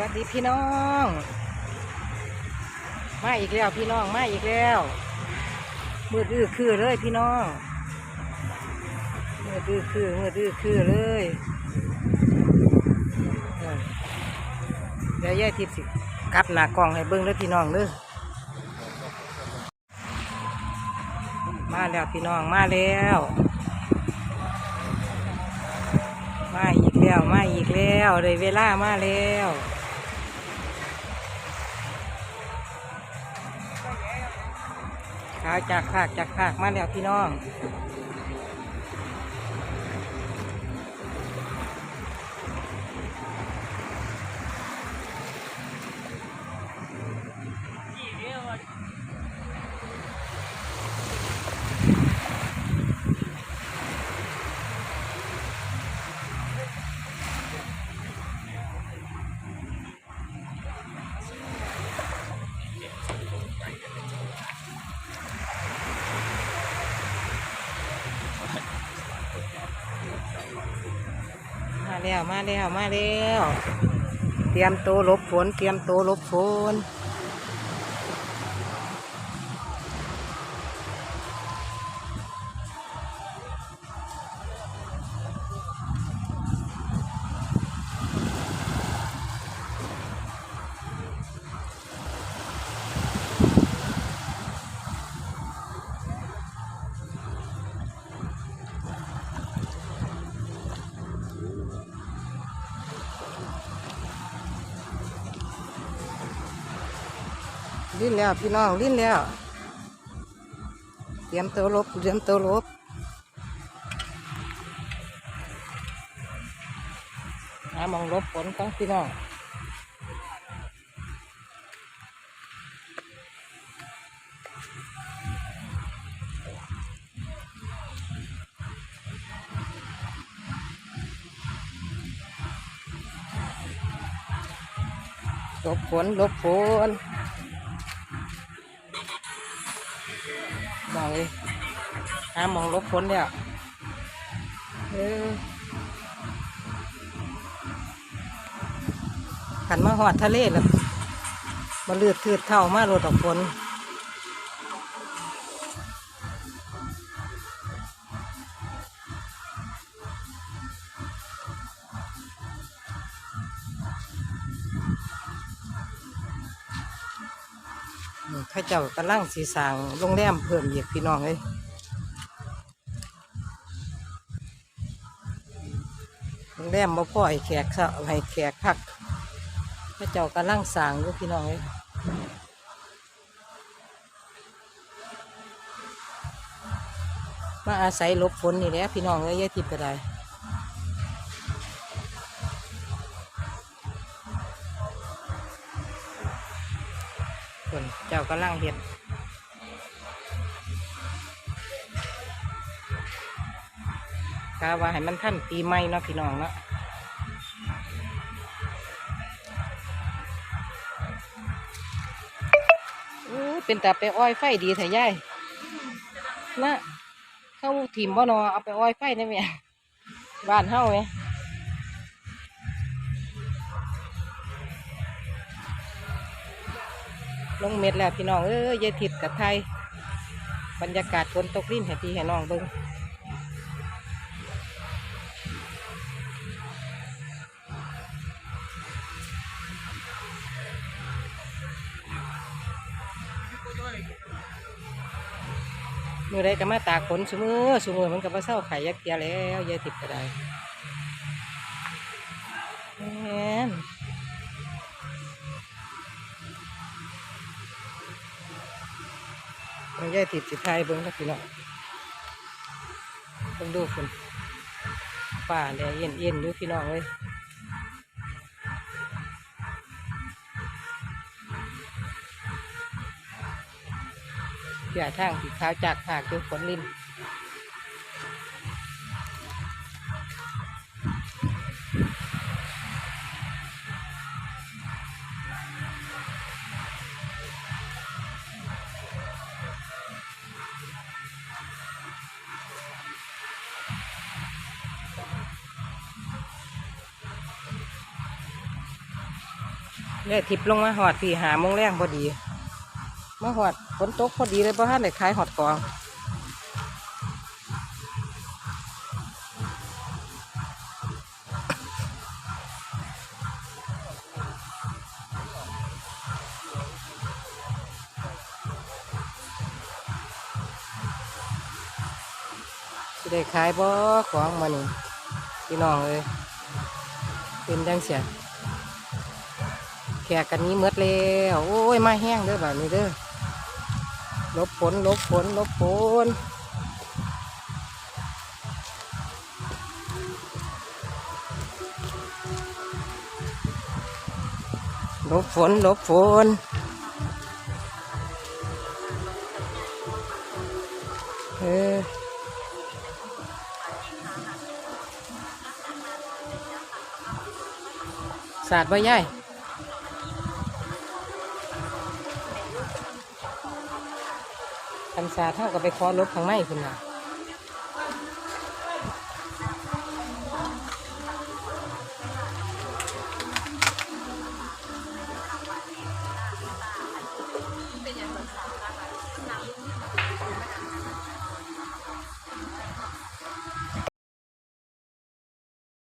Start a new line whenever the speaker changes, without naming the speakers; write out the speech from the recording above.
วัสดีพี่น้อง มาอีกแล้วพี่น้องมาอีกแล้วมืดอื้อคือเลยพี่น้องมืดอื้อคือมืดอื้อคือเลยเดี๋ยวยายทิพย์สิกลับหน้ากล้องให้เบิ้งเลยพี่น้องเด้อมาแล้วพี่น้องมาแล้ว มาอีกแล้วมาอีกแล้วเลยเวลามาแล้ว ขาวจากภาคจากภาคมาแล้วพี่น้อง แล้วมาแล้วมาแล้ว เตรียมตัวลบฝน เตรียมตัวลบฝน ลิ้นแล้วพี่น้องลิ้นแล้วเตรียมตัวลบเตรียมตัวลบหามองลบฝนของพี่น้องลบฝนหลบฝน มองเลยหามองลบฝนแล้วเออขันมาหอดทะเลแล้วมาเลือดทืดเท่ามารดออกฝน ข้าเจ้ากำลังสีสางโรงแรมเพิ่มอีกพี่น้องเลยโรงแรมบ่พ่อให้แขกซะให้แขกพักข้าเจ้ากำลังสางอยู่พี่น้องเลยมาอาศัยลบฝนนี่แหละพี่น้องเอ้ยยายทิพย์ก็ได้ คนเจ้ากำลังเห็ดกาว่าให้มันท่านปีใหม่เนาะพี่น้องเนาะเป็นแต่ไปอ้อยไฟดีแท้ย่ายนะเข้าทีมบ่นอเอาไปอ้อยไฟได้ไหมบ้านเฮาไหม ลงเม็ดแล้วพี่น้องเอ้ยยายทิดกับไทย บรรยากาศฝนตกริ้นให้พี่ให้น้องเบิ่งมือใดก็มาตากฝนสมือสมือมันก็มาเศร้าไข่ยักเกียแล้วยายติดก็ได้ ยายติดสิไทยเบิ้งนะพี่น้องต้องดูคนป่าแดดเย็นเย็นอยู่พี่น้องเลยอย่าทางสีขาวจากผากอยู่ฝนลิน ยายทิพย์ลงมาหอดพี่หามงแรงพอดีมาหอดฝนตกพอดีเลยเพราะท่านได้ขายหอดกองได้ขายบ่ของมานี่พี่น้องเลยเป็นจังเสีย แขกกันนี้เมดแล้วโอ้ยมาแห้งเด้อแบบนี้เด้อลบฝนลบฝนลบฝนลบฝนลบฝนเออศาสตร์ว่าย่าย พรรษาเท่ากับไปคอลบข้างในคุณน่ะ